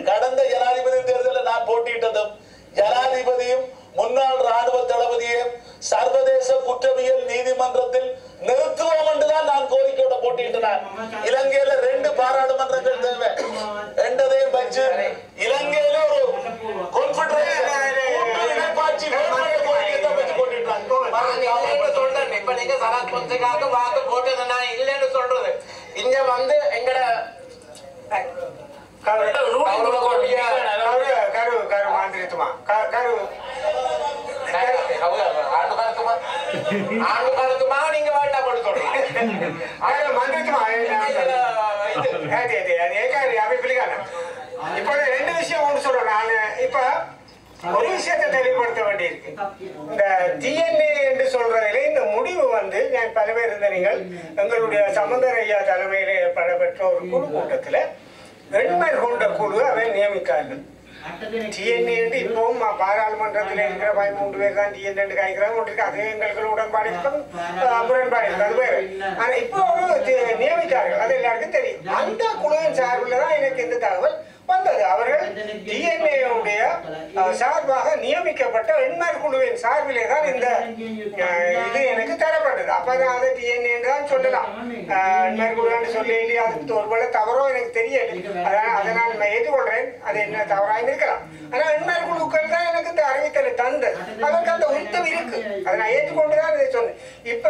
கடந்த ஜனாதிபதி தேர்தலில் நான் போட்டியிட்டதும் ஜனாதிபதியும் முன்னாள் ராணுவ தளபதியும் சர்வதேச குற்றவியல் நீதிமன்றத்தில் நிறுத்துவோம் என்றுதான் நான் கோரிக்கையோட போட்டியிட்டேன். இலங்கையில ரெண்டு பாராளுமன்றங்கள் தேவை ரெண்டதையும் வச்சு இலங்கையில ஒரு confederation, கூட்டு இணைப்பாட்சி வேணும் என்ற கோரிக்கையை தான் வச்சு நான் இல்லைன்னு சொல்றேன் இப்ப நீங்க பொன்சேகாவுக்கு வாக்கு போட்டது நான் இல்லைன்னு சொல்றது இங்க வந்து எங்கட கரு கரு மாந்திரித்துமா கரு ஆண்டு காலத்துமா ஆண்டு காலத்துமா நீங்க வேண்டாம் மாந்திரித்துமா ஏகாரி அவை பிள்ளைகான இப்போ ரெண்டு விஷயம் ஒன்று சொல்றேன் நான் இப்ப ஒரு விஷயத்தை தெளிவுபடுத்த வேண்டியிருக்கு. இந்த டிஎன்ஏ என்று சொல்றதுல இந்த முடிவு வந்து நான் பல பேர் இருந்த நீங்கள் எங்களுடைய சம்பந்தர் ஐயா தலைமையிலே படபெற்ற ஒரு குழு கூட்டத்துல எண்மர் கொண்ட குழு அவை நியமித்தார்கள். டிஎன்ஏ இப்பவும் பாராளுமன்றத்தில் இருக்கிற பாய் மூன்று பேர் தான் டிஎன்ஏ காய்க்கிறாங்க. ஒன்று அது எங்களுக்கு உடன்பாடு இருக்கும். முரண்பாடு இருக்கும். அது வேறு. ஆனா இப்போ நியமித்தார்கள். அது எல்லாருக்கும் தெரியும். அந்த குழுவின் சார்பில் தான் எனக்கு இந்த தகவல் வந்தது. அவர்கள் டிஎன்ஏ உடைய சார்பாக நியமிக்கப்பட்ட எண்மர் குழுவின் சார்பிலே தான் இந்த இது எனக்கு தரப்பட்டது. அப்ப நான் அதை டிஎன்ஏன்னு தான் சொல்லலாம். எண்மர் குழுன்னு சொல்லி இல்லையா அது ஒருவேளை தவறோ எனக்கு தெரியல அதனால் அதை நான் நான் ஏற்றுக்கொள்றேன் அது என்ன தவறாக இருக்கலாம். ஆனா எண்மர் குழுக்கள் தான் எனக்கு இந்த அறிவித்தலை தந்தது. அதற்கு அந்த உத்தம் இருக்கு. அதை நான் ஏற்றுக்கொண்டு தான் இதை சொன்னேன். இப்ப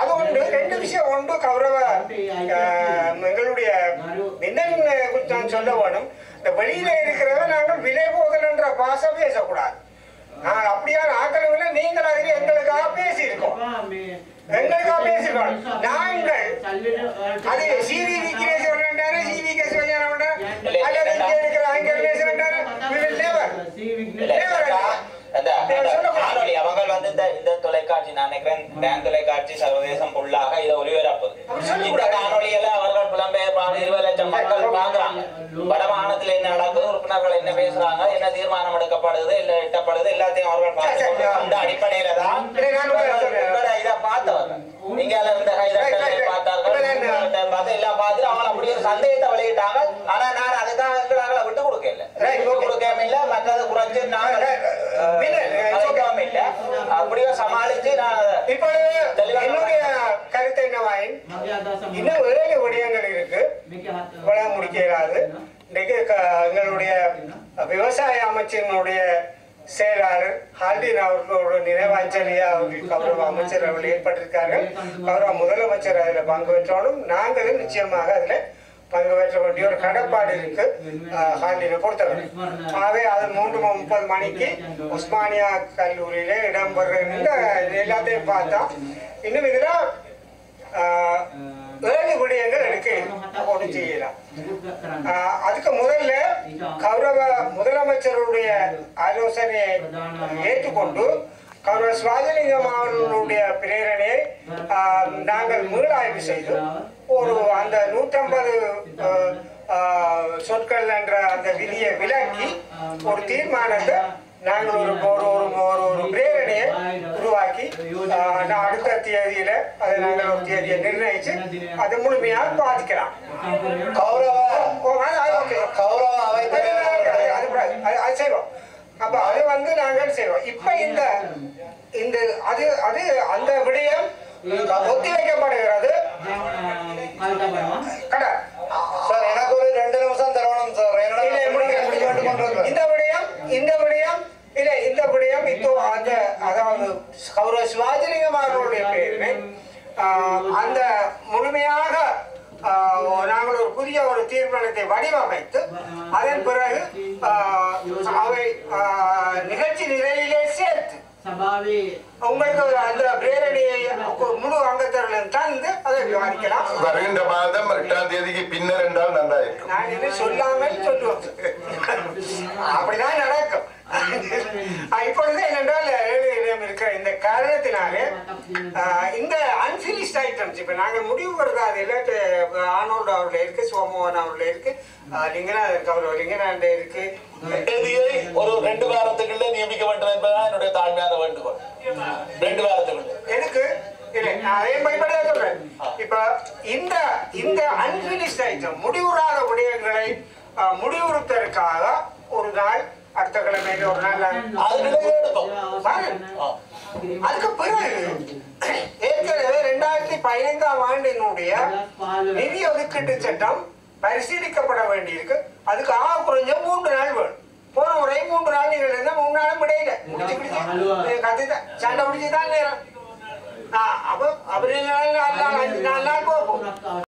அது ஒன்று ரெண்டு விஷயம் ஒன்று கௌரவ எங்களுடைய என்னன்னு சொல்ல வேணும். இந்த வெளியில இருக்கிறத நாங்கள் விலை போதல் என்ற பாசை பேசக்கூடாது. நாங்கள் அப்படியான ஆக்களவில் நீங்கள் அதில் எங்களுக்காக பேசியிருக்கோம். எங்களுக்காக பேசியிருக்கோம். நாங்கள் அது சிவி விக்னேஷ் வேண்டாரு சிவி கே சிவஞானம் அல்லது இங்கே இருக்கிற வேண்டாரு அந்த அந்த காணொளி அவங்க வந்து இந்த இந்த தொலைக்காட்சி நான் நினைக்கிறேன் டேன் தொலைக்காட்சி சர்வதேசம் ஃபுல்லாக இதை ஒளிபரப்புது. இந்த காணொளியில அவர்கள் புலம்பெயர்ப்பான இருபது லட்சம் மக்கள் பாக்குறாங்க வடமாகாணத்துல என்ன நடக்குது உறுப்பினர்கள் என்ன பேசுறாங்க என்ன தீர்மானம் எடுக்கப்படுது இல்ல எட்டப்படுது எல்லாத்தையும் அவர்கள் பார்த்து அந்த அடிப்படையில தான் இன்னும் ஏழு விடயங்கள் இருக்கு. இவ்வளவு முடிக்க இயலாது இன்றைக்கு எங்களுடைய விவசாய அமைச்சரினுடைய செயலாளர் ஹால்டின் அவர்களோட நினைவாஞ்சலியா அவர்கள் கௌரவ அமைச்சர் அவர்கள் ஏற்பட்டிருக்கார்கள் கௌரவ முதலமைச்சர் அதில் பங்கு பெற்றோடும் நாங்களும் நிச்சயமாக அதில் பங்கு பெற்ற வேண்டிய ஒரு கடப்பாடு இருக்கு. அஹ், ஹால்டினை பொறுத்தவரை. ஆகவே அது மூன்று முப்பது மணிக்கு உஸ்மானியா கல்லூரியில இடம்பெற இந்த எல்லாத்தையும் பார்த்தா இன்னும் இதுல ஆஹ், ஏழு விடயங்கள் எனக்கு ஒன்று செய்யலாம். அதுக்கு முதல்ல கௌரவ முதலமைச்சருடைய ஆலோசனையை ஏற்றுக்கொண்டு கௌரவ சுவாஜலிங்கம் அவர்களுடைய பிரேரணையை நாங்கள் மீளாய்வு செய்து ஒரு அந்த நூற்றம்பது சொற்கள் என்ற அந்த விதியை விளக்கி ஒரு தீர்மானத்தை நாங்கள் ஒரு ஒரு ஒரு ஒரு ஒரு பிரேரணையை உருவாக்கி அடுத்த தேதியில அதை நாங்கள் ஒரு தேதியை நிர்ணயிச்சு அதை முழுமையாக பாதிக்கலாம். கௌரவ. கௌரவ. அது செய்வோம். அப்ப அது வந்து நாங்கள் செய்வோம். இப்ப இந்த இந்த அது அது அந்த விடயம் ஒத்திவைக்கப்படுகிறது கடை சார் எனக்கு ஒரு ரெண்டு நிமிஷம் தரணும் சார் இல்லை, முடிக்க- முடிக்க- இந்த விடயம் இந்த விடயம் இல்ல இந்த விடயம் இப்போ அந்த அதாவது கௌரவ சிவாஜிலிங்கம் அவர்களுடைய பேரினை அந்த முழுமையாக நாங்கள் ஒரு புதிய ஒரு தீர்மானத்தை வடிவமைத்து அதன் பிறகு அவை நிகழ்ச்சி நிலையிலே சேர்த்து உங்களுக்கு ஒரு அந்த பிரேரணியை முழு அங்கத்தவர்களும் தந்து அதை விவாதிக்கலாம் வருகின்ற மாதம் எட்டாம் தேதிக்கு பின்னர் என்றால் நன்றாயிருக்கும் நான் இது சொல்லாமல் சொல்லுவோம் அப்படிதான் நடக்கும் இப்பொழுது என்னென்றால் இருக்கிற இந்த காரணத்தினாலே இந்த அன்பினிஷ்ட் ஐட்டம்ஸ் இப்ப நாங்கள் முடிவு வருது அது எல்லாத்து ஆனோல்டு அவர்ல இருக்கு சோமோகன் அவர்ல இருக்கு லிங்கநாதன் கௌரவ லிங்கநாதன் இருக்கு. தேதியை ஒரு ரெண்டு வாரத்துக்குள்ள நியமிக்க வேண்டும் என்பதுதான் என்னுடைய தாழ்மையான வேண்டுகோள். ரெண்டு வாரத்துக்குள்ள. எதுக்கு நான் அதே படிப்படியா சொல்றேன். இப்ப இந்த இந்த அன்பினிஷ்ட் ஐட்டம் முடிவுறாத விடயங்களை முடிவுறுத்தற்காக ஒரு நாள் அடுத்த கிழமையில ஒரு நாள். அதுக்கு பிறகு ஏற்கனவே ரெண்டாயிரத்தி பதினைந்தாம் ஆண்டினுடைய நிதி ஒதுக்கீட்டு சட்டம் பரிசீலிக்கப்பட வேண்டியிருக்கு. அதுக்கு ஆக குறைஞ்ச மூன்று நாள் வேணும். போன முறை மூன்று நாள் நீங்கள் இருந்தா மூணு நாளும் விடையில. முடிச்சு பிடிச்சு கத்தி சண்டை பிடிச்சு தான் நேரம். அப்ப அவரு நாலு நாள் அஞ்சு நாலு நாள் போகும்.